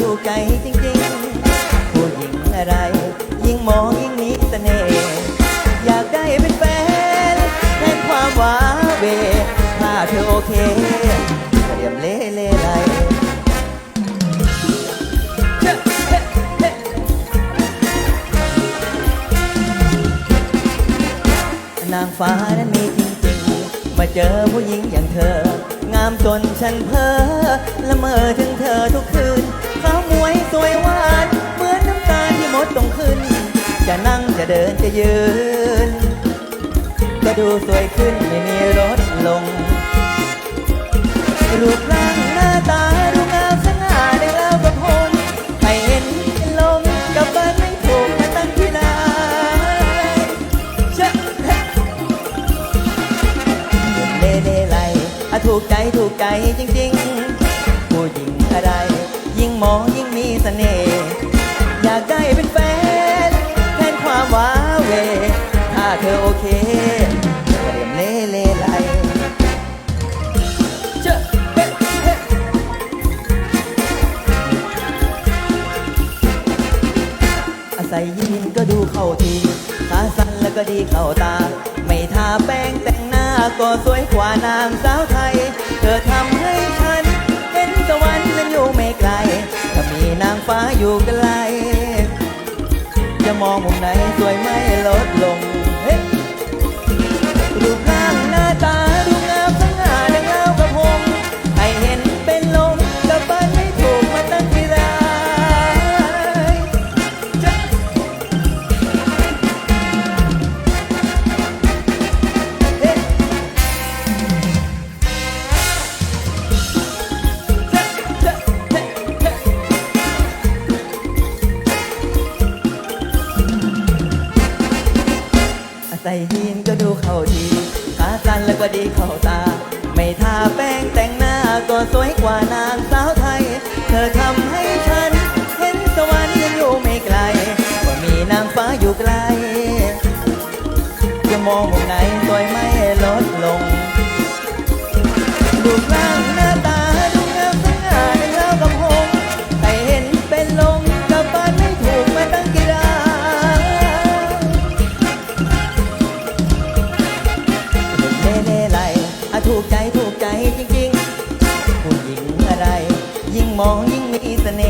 ถูกใจจริงๆ ผู้หญิงอะไร ยิ่งมองยิ่งมีเสน่ห์อยากได้เป็นแฟนแทนความหวาเวถ้าเธอโอเคเตรียมเล่เล่ไรนางฟ้านั้นมีจริงๆ มาเจอผู้หญิงอย่างเธอ งามจนฉันเพ้อละเมอถึงเธอทุกคืน วยสวยหวานเหมือนน้ำตาที่มดต้องขึ้น จะนั่งจะเดินจะยืน ก็ดูสวยขึ้นไม่มีลดลง รูปร่างหน้าตาดูงามสง่าได้แล้วกับคนใครเห็นลมกับบ้านไม่ถูกมาตั้งที่ไหนเชะเฮ้เล่เล่ไลอะถูกใจถูกใจจริง ๆ ผู้หญิงอะไรยิ่งมองากได้เป็นแฟนแทนความว้าเว ถ้าเธอโอเคเตรียมเล่เล่ไลเจ้าเฮ้เฮ้อาศัยยีนก็ดูเข้าทีขาสั้นแล้วก็ดีเข้าตา ไม่ทาแป้งแต่งหน้าก็สวยกว่านางสาวไทย เธอทำให้ฉัน เห็นสวรรค์นั้นอยู่ไม่ไกล ถ้ามีนางฟ้าอยู่ใกล้ มองมุมไหนสวยไม่ลดลง อาศัยยีนก็ดูเข้าทีขาสั้นแล้วก็ดีเข้าตา ไม่ทาแป้งแต่งหน้าก็สวยกว่านางสาวไทย เธอทำให้ฉัน เห็นสวรรค์ยังอยู่ไม่ไกลว่ามีนางฟ้าอยู่ไกลจะมองมุมไหนสวยไม่ลดลงรูปร่าง ถูกใจถูกใจจริงๆ ผู้หญิงอะไร ยิ่งมองยิ่งมีเสน่ห์